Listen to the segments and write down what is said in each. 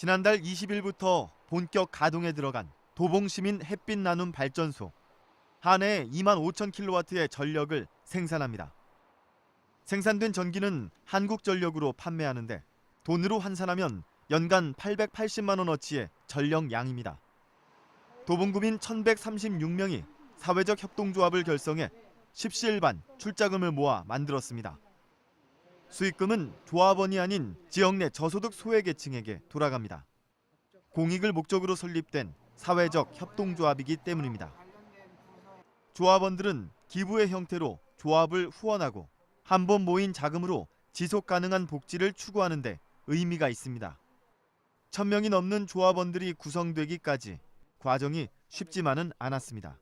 지난달 20일부터 본격 가동에 들어간 도봉시민 햇빛 나눔 발전소. 한 해 2만 5천 킬로와트의 전력을 생산합니다. 생산된 전기는 한국전력으로 판매하는데 돈으로 환산하면 연간 880만 원어치의 전력량입니다. 도봉구민 1,136명이 사회적 협동조합을 결성해 십시일반 출자금을 모아 만들었습니다. 수익금은 조합원이 아닌 지역 내 저소득 소외계층에게 돌아갑니다. 공익을 목적으로 설립된 사회적 협동조합이기 때문입니다. 조합원들은 기부의 형태로 조합을 후원하고 한 번 모인 자금으로 지속 가능한 복지를 추구하는 데 의미가 있습니다. 천 명이 넘는 조합원들이 구성되기까지 과정이 쉽지만은 않았습니다.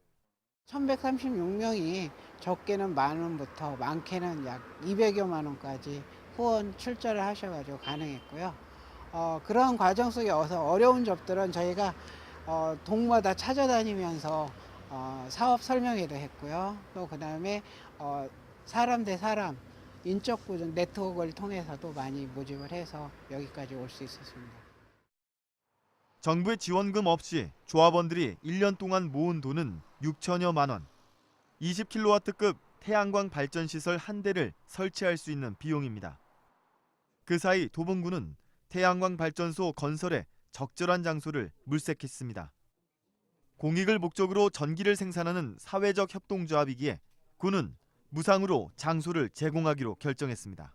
1136명이 적게는 만 원부터 많게는 약 200여만 원까지 후원 출자를 하셔가지고 가능했고요. 어, 그런 과정 속에 어서 어려운 점들은 저희가 어, 동마다 찾아다니면서 어, 사업 설명회도 했고요. 또 그 다음에 어, 사람 대 사람 인적 구조 네트워크를 통해서도 많이 모집을 해서 여기까지 올 수 있었습니다. 정부의 지원금 없이 조합원들이 1년 동안 모은 돈은 6천여만 원. 20킬로와트급 태양광 발전 시설 한 대를 설치할 수 있는 비용입니다. 그 사이 도봉구는 태양광 발전소 건설에 적절한 장소를 물색했습니다. 공익을 목적으로 전기를 생산하는 사회적 협동조합이기에 군은 무상으로 장소를 제공하기로 결정했습니다.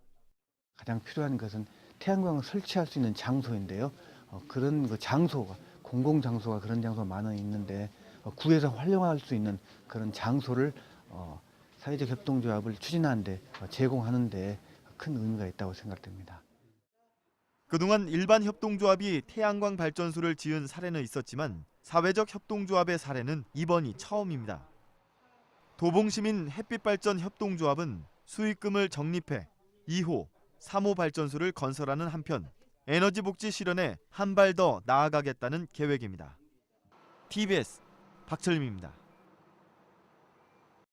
가장 필요한 것은 태양광을 설치할 수 있는 장소인데요. 어, 그런 그 장소가 공공 장소가 그런 장소가 많아 있는데 어, 구에서 활용할 수 있는 그런 장소를 어, 사회적 협동조합을 추진하는데 어, 제공하는데 큰 의미가 있다고 생각됩니다. 그동안 일반 협동조합이 태양광 발전소를 지은 사례는 있었지만 사회적 협동조합의 사례는 이번이 처음입니다. 도봉시민 햇빛발전 협동조합은 수익금을 적립해 2호, 3호 발전소를 건설하는 한편 에너지 복지 실현에 한 발 더 나아가겠다는 계획입니다. TBS 박철림입니다.